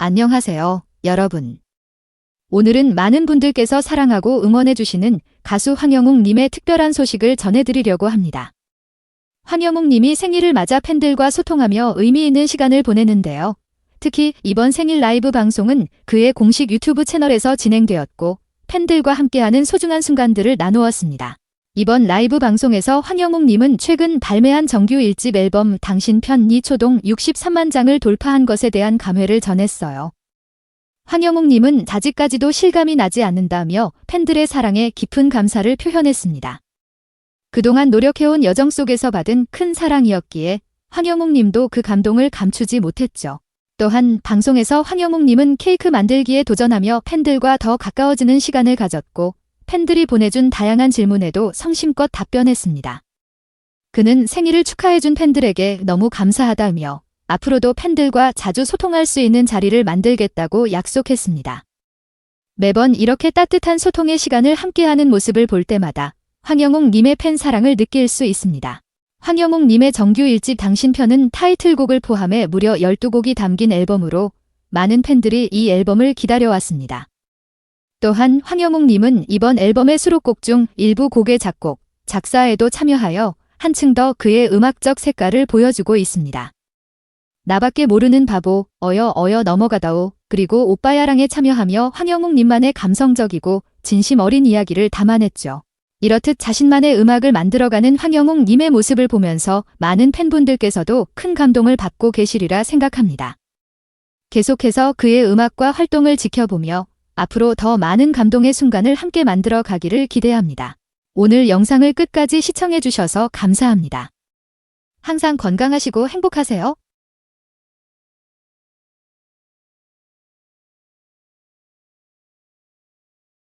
안녕하세요, 여러분. 오늘은 많은 분들께서 사랑하고 응원해주시는 가수 황영웅님의 특별한 소식을 전해드리려고 합니다. 황영웅님이 생일을 맞아 팬들과 소통하며 의미 있는 시간을 보내는데요. 특히 이번 생일 라이브 방송은 그의 공식 유튜브 채널에서 진행되었고, 팬들과 함께하는 소중한 순간들을 나누었습니다. 이번 라이브 방송에서 황영웅님은 최근 발매한 정규 1집 앨범 당신 편이 초동 63만 장을 돌파한 것에 대한 감회를 전했어요. 황영웅님은 아직까지도 실감이 나지 않는다며 팬들의 사랑에 깊은 감사를 표현했습니다. 그동안 노력해온 여정 속에서 받은 큰 사랑이었기에 황영웅님도 그 감동을 감추지 못했죠. 또한 방송에서 황영웅님은 케이크 만들기에 도전하며 팬들과 더 가까워지는 시간을 가졌고 팬들이 보내준 다양한 질문에도 성심껏 답변했습니다. 그는 생일을 축하해준 팬들에게 너무 감사하다며 앞으로도 팬들과 자주 소통할 수 있는 자리를 만들겠다고 약속했습니다. 매번 이렇게 따뜻한 소통의 시간을 함께하는 모습을 볼 때마다 황영웅님의 팬 사랑을 느낄 수 있습니다. 황영웅님의 정규 1집 당신 편은 타이틀곡을 포함해 무려 12곡이 담긴 앨범으로 많은 팬들이 이 앨범을 기다려왔습니다. 또한 황영웅님은 이번 앨범의 수록곡 중 일부 곡의 작곡, 작사에도 참여하여 한층 더 그의 음악적 색깔을 보여주고 있습니다. 나밖에 모르는 바보, 어여 어여 넘어가다오, 그리고 오빠야랑에 참여하며 황영웅님만의 감성적이고 진심 어린 이야기를 담아냈죠. 이렇듯 자신만의 음악을 만들어가는 황영웅님의 모습을 보면서 많은 팬분들께서도 큰 감동을 받고 계시리라 생각합니다. 계속해서 그의 음악과 활동을 지켜보며 앞으로 더 많은 감동의 순간을 함께 만들어 가기를 기대합니다. 오늘 영상을 끝까지 시청해주셔서 감사합니다. 항상 건강하시고 행복하세요.